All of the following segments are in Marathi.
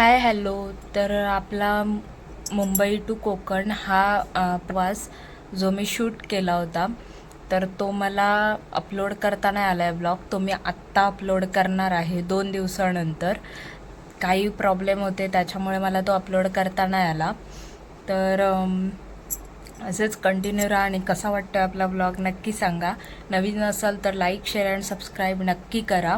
Hi hello. तर आपला मुंबई टू कोकण हा प्रवास जो मी शूट केला होता तर तो मला अपलोड करता नाही आला आहे ब्लॉग. तो मी आत्ता अपलोड करणार आहे दोन दिवसानंतर. काही प्रॉब्लेम होते त्याच्यामुळे मला तो अपलोड करता नाही आला. तर असेच कंटिन्यू राहा आणि कसा वाटतो आपला ब्लॉग नक्की सांगा. नवीन असाल तर लाईक शेअर अँड सबस्क्राईब नक्की करा.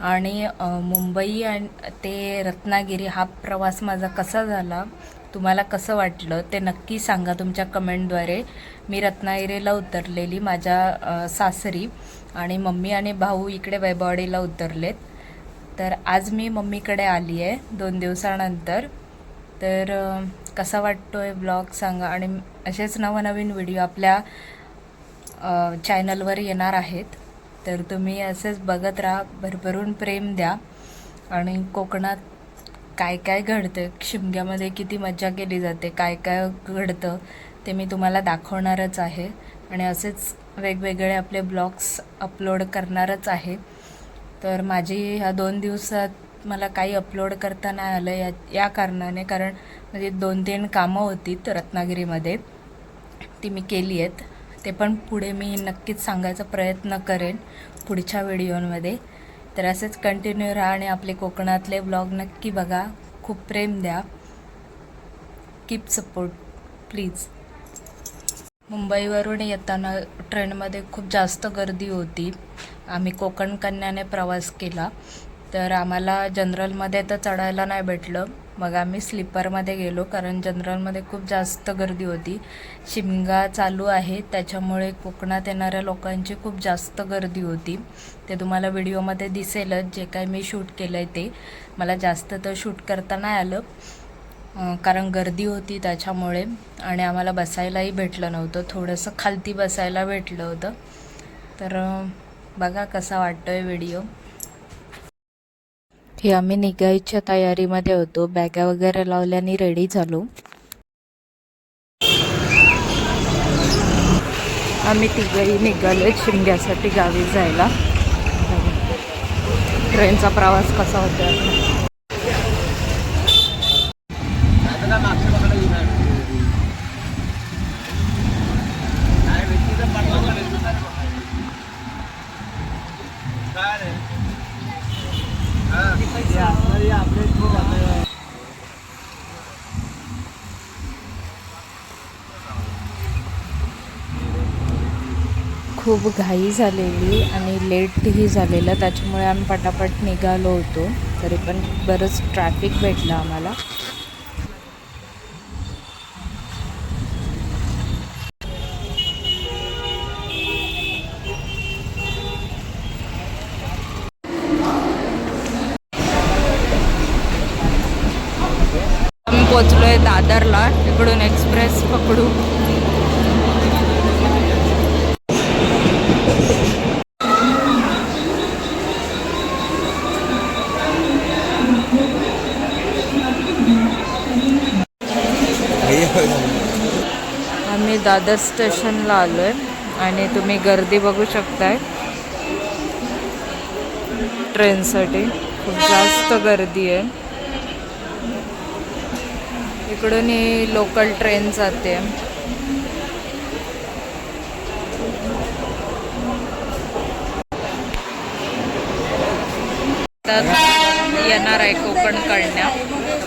आणि मुंबई आणि ते रत्नागिरी हा प्रवास माझा कसा झाला तुम्हाला कसं वाटलं ते नक्की सांगा तुमच्या कमेंटद्वारे. मी रत्नागिरीला उतरलेली माझ्या सासरी आणि मम्मी आणि भाऊ इकडे वैभववाडीला उतरलेत. तर आज मी मम्मीकडे आली आहे दोन दिवसानंतर. तर कसा वाटतो आहे ब्लॉग सांगा. आणि असेच नवनवीन व्हिडिओ आपल्या चॅनलवर येणार आहेत. तर तुम्ही असेच बघत राहा भरभरून प्रेम द्या. आणि कोकणात काय काय घडतं शिमग्यामध्ये किती मज्जा केली जाते काय काय घडतं ते मी तुम्हाला दाखवणारच आहे. आणि असेच वेगवेगळे आपले ब्लॉग्स अपलोड करणारच आहे. तर माझी ह्या दोन दिवसात मला काही अपलोड करता नाही आलं या या कारणाने. कारण म्हणजे दोन तीन कामं होती रत्नागिरीमध्ये ती मी केली आहेत. ते पण पुढे मी नक्कीच सांगायचा प्रयत्न करेन पुढच्या व्हिडिओमध्ये. तर असेच कंटिन्यू राहा आणि आपले कोकणातले ब्लॉग नक्की बघा. खूप प्रेम द्या. कीप सपोर्ट प्लीज मुंबईवरून येताना ट्रेनमध्ये खूप जास्त गर्दी होती. आम्ही कोकण कन्याने प्रवास केला. तर आम्हाला जनरलमध्ये तर चढायला नाही भेटलं. मग आम्ही स्लीपरमध्ये गेलो कारण जनरलमध्ये खूप जास्त गर्दी होती. शिमगा चालू आहे त्याच्यामुळे कोकणात येणाऱ्या लोकांची खूप जास्त गर्दी होती. ते तुम्हाला व्हिडिओमध्ये दिसेलच जे काही मी शूट केलं आहे ते. मला जास्त तर शूट करता नाही आलं कारण गर्दी होती त्याच्यामुळे. आणि आम्हाला बसायलाही भेटलं नव्हतं थोडंसं खालती बसायला भेटलं होतं. तर बघा कसा वाटतो आहे व्हिडिओ. हे आम्ही निघायच्या तयारीमध्ये होतो. बॅगा वगैरे लावल्याने रेडी झालो. आम्ही तिघही निघालो शिमग्यासाठी गावी जायला. ट्रेनचा प्रवास कसा होता खूप घाई झालेली आणि लेटही झालेलं त्याच्यामुळे आम्ही पटापट निघालो होतो. तरी पण बरंच ट्रॅफिक भेटलं आम्हाला. आम्ही पोचलोय दादरला इकडून एक्सप्रेस पकडू आम्ही दादर स्टेशनला आलो आहे आणि तुम्ही गर्दी बघू शकताय. ट्रेनसाठी खूप जास्त गर्दी आहे. इकडून ही लोकल ट्रेन जाते. येणार आहे कोकण कळण्या.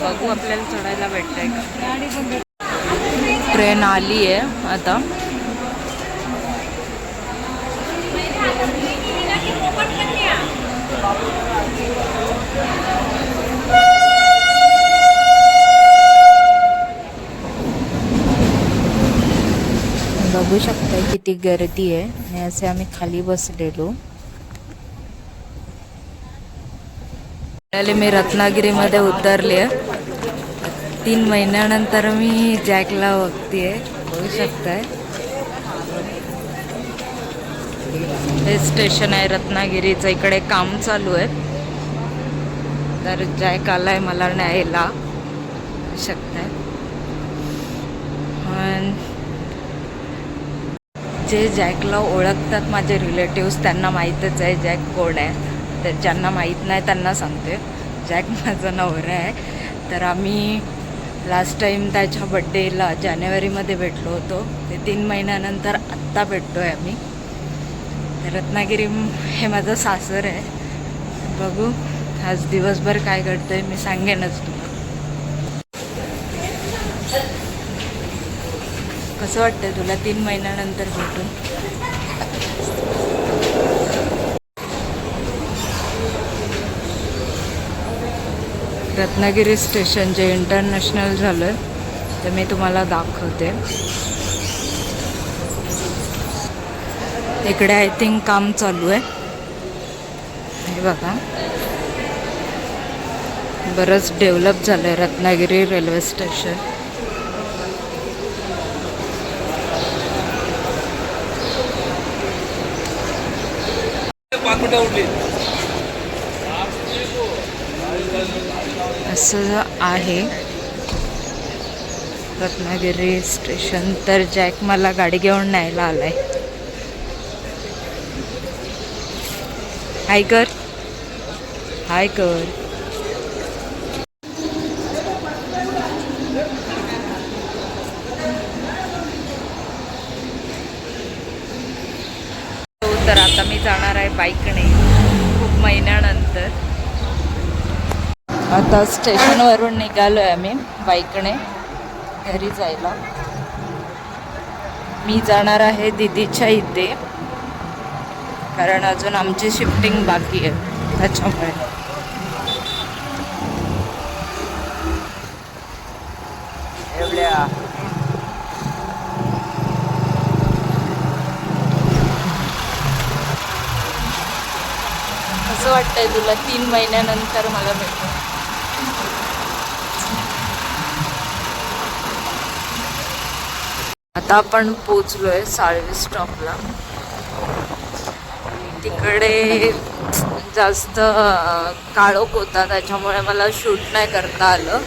बघू आपल्याला चढायला भेटतंय का? ट्रेन आली आहे आता। बघू शकता किती गर्दी आहे, आणि असे आम्ही खाली बसलेलो. मी रत्नागिरीमध्ये उतरले. तीन महिन्यानंतर मी जॅकला बघतीये बघू शकताय. हे स्टेशन आहे रत्नागिरीचं इकडे काम चालू आहे तर जॅक आलाय मला न्यायला शकताय. जे जॅकला ओळखतात माझे रिलेटिव्स त्यांना माहीतच आहे जॅक कोण आहे. तर ज्यांना माहीत नाही त्यांना सांगते. जॅक माझा नवरा आहे. तर आम्ही लास्ट टाईम त्याच्या बड्डेला जानेवारीमध्ये भेटलो होतो. ते तीन महिन्यानंतर आत्ता भेटतो आहे आम्ही रत्नागिरी हे माझं सासर आहे. बघू आज दिवसभर काय घडतं आहे मी सांगेनच तुम्हाला. कसं वाटतंय तुला तीन महिन्यानंतर भेटून? रत्नागिरी स्टेशन जे इंटरनॅशनल झालं ते मी तुम्हाला दाखवते. इकडे आय थिंक काम चालू आहे. हे बघा. बरंच डेव्हलप झालं आहे रत्नागिरी रेल्वे स्टेशन. पाच मिनटं उठली असं आहे. रत्नागिरी स्टेशन. तर जॅक मला गाडी घेऊन न्यायला आलाय. हाय कर. हाय कर. हो, तर आता मी जाणार आहे बाईकने. खूप महिन्यानं आता स्टेशनवरून निघालो आहे आम्ही बाईकने घरी जायला. मी जाणार आहे दिदीच्या इथे कारण अजून आमची शिफ्टिंग बाकी आहे त्याच्यामुळे. एवढ्या. कसं वाटतंय तुला? तीन महिन्यानंतर मला भेटून. आता आपण पोचलोय साळवी स्टॉपला तिकडे जास्त काळोख होता त्याच्यामुळे मला शूट नाही करता आलं.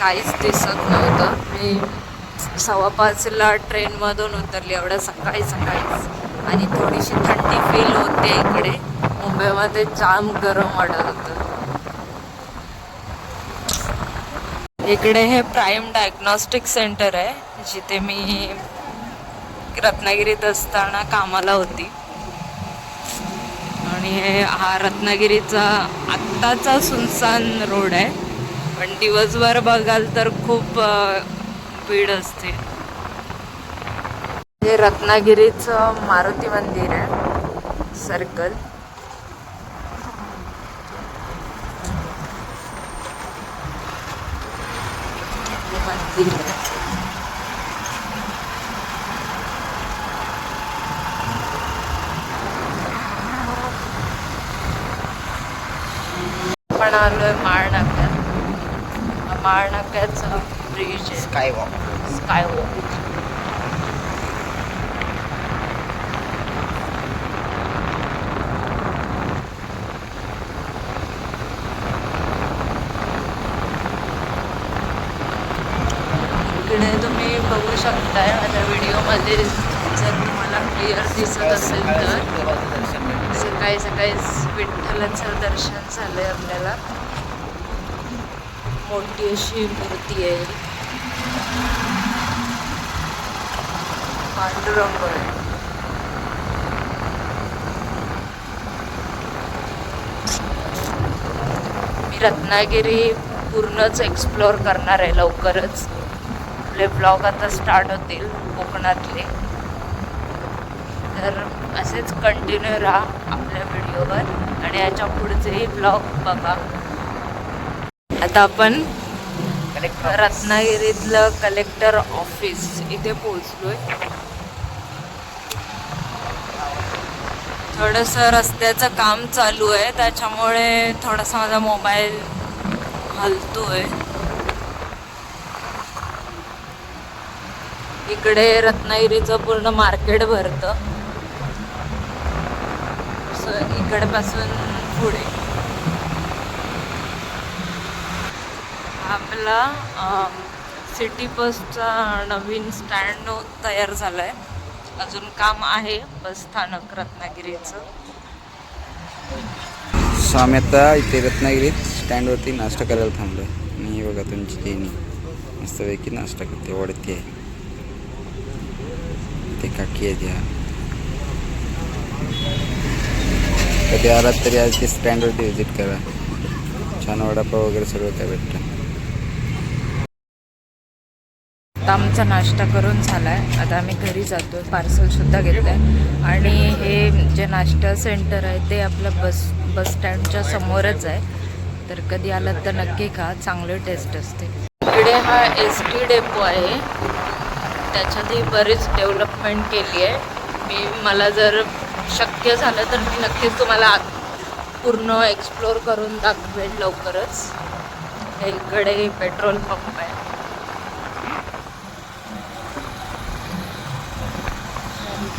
काहीच दिसत नव्हतं. मी सव्वा पाचला ट्रेनमधून उतरली एवढ्या सकाळी सकाळीच आणि थोडीशी थंडी फील होते इकडे. मुंबईमध्ये जाम गरम वाटत होतं. इकडे हे प्राईम डायग्नॉस्टिक सेंटर आहे. जिथे मी रत्नागिरीत असताना कामाला होती. आणि हा रत्नागिरीचा आत्ताचा सुनसान रोड आहे. पण दिवसभर बघाल तर खूप भीड असते. हे रत्नागिरीचं मारुती मंदिर आहे. सर्कल. मंदिर आहे. आपण आलोय माळनाक्यात हा माळनाक्याचा ब्रिज आहे. स्काय वॉक स्काय वॉक इकडे तुम्ही बघू शकताय माझ्या व्हिडिओमध्ये जर तुम्हाला क्लिअर दिसत असेल तर. सकाळी सकाळी विठ्ठलाचं दर्शन झालंय आपल्याला. मोठी अशी मूर्ती आहे. पांडुरंग आहे. मी रत्नागिरी पूर्णच एक्सप्लोअर करणार आहे लवकरच. आपले ब्लॉग आता स्टार्ट होतील कोकणातले. तर असेच कंटिन्यू राहा आपल्या व्हिडिओवर आणि याच्या पुढचेही ब्लॉग बघा. आता आपण रत्नागिरीतलं कलेक्टर ऑफिस इथे पोहोचलोय. थोडंसं रस्त्याचं काम चालू आहे त्याच्यामुळे थोडासा माझा मोबाईल हलतोय. इकडे रत्नागिरीचं पूर्ण मार्केट भरतं. इकडपासून पुढे. आपला सिटी बसचा नवीन स्टँड तयार झाला आहे अजून काम आहे बस स्थानक रत्नागिरीचं. स्वाम्यता इथे रत्नागिरीत स्टँडवरती नाश्ता करायला थांबलो आणि बघा तुमची देणी मस्तपैकी नाश्ता करते वाढते आहे ते काकी आहे या कधी आलात तरी आज ते स्टँडवरती व्हिजिट करा. छान वडापाव वगैरे सगळं काय भेटतं. आता आमचा नाश्ता करून झाला आहे आता आम्ही घरी जातो आहे पार्सलसुद्धा घेतो आहे आणि हे जे नाश्ता सेंटर आहे ते आपलं बस बस स्टँडच्या समोरच आहे. तर कधी आलात तर नक्की खा चांगले टेस्ट असते. इकडे हा एस टी डेपो आहे. त्याच्यातही बरीच डेव्हलपमेंट केली आहे. मी मला जर शक्य झालं तर मी नक्कीच तुम्हाला पूर्ण एक्सप्लोर करून दाखवेल लवकरच. इकडे पेट्रोल पंप आहे.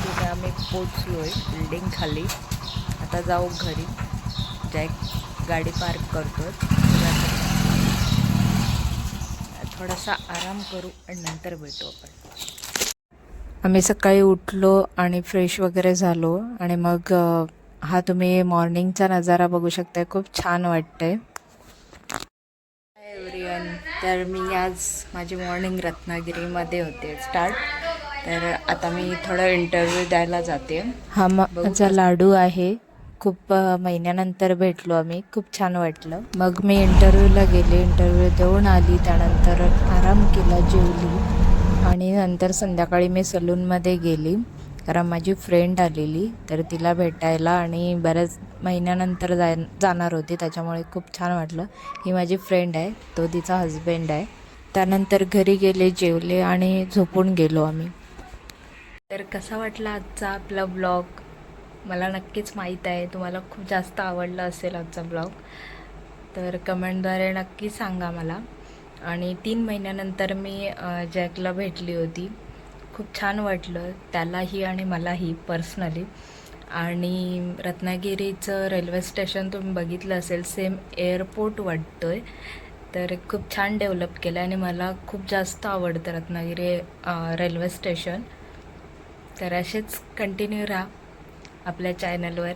तिथे आम्ही पोचलो आहे बिल्डिंग खाली. आता जाऊ घरी. जॅक गाडी पार्क करतो थोडासा आराम करू आणि नंतर भेटू आपण. आम्ही सकाळी उठलो आणि फ्रेश वगैरे झालो आणि मग हा तुम्ही मॉर्निंगचा नजारा बघू शकताय. खूप छान वाटतंय. एव्हरीवन तर मी आज माझी मॉर्निंग रत्नागिरीमध्ये होते स्टार्ट तर आता मी थोडं इंटरव्ह्यू द्यायला जाते. हा माझा लाडू आहे. खूप महिन्यानंतर भेटलो आम्ही. खूप छान वाटलं. मग मी इंटरव्ह्यूला गेले. इंटरव्ह्यू देऊन आली. त्यानंतर आराम केला जेवली. आणि नंतर संध्याकाळी मी सलूनमध्ये गेली. कारण माझी फ्रेंड आलेली तर तिला भेटायला आणि बऱ्याच महिन्यानंतर जाय जाणार होती त्याच्यामुळे खूप छान वाटलं. ही माझी फ्रेंड आहे तो तिचा हस्बंड आहे. त्यानंतर घरी गेले जेवले आणि झोपून गेलो आम्ही. तर कसा वाटला आजचा आपला ब्लॉग मला नक्कीच माहीत आहे तुम्हाला खूप जास्त आवडला असेल आजचा ब्लॉग तर कमेंटद्वारे नक्की सांगा मला. आणि तीन महिन्यानंतर मी जॅकला भेटली होती. खूप छान वाटलं त्यालाही आणि मलाही पर्सनली. आणि रत्नागिरीचं रेल्वे स्टेशन तुम्ही बघितलं असेल सेम एअरपोर्ट वाटतो आहे तर खूप छान डेव्हलप केलं आणि मला खूप जास्त आवडतं रत्नागिरी रेल्वे स्टेशन. तर असेच कंटिन्यू राहा आपल्या चॅनलवर.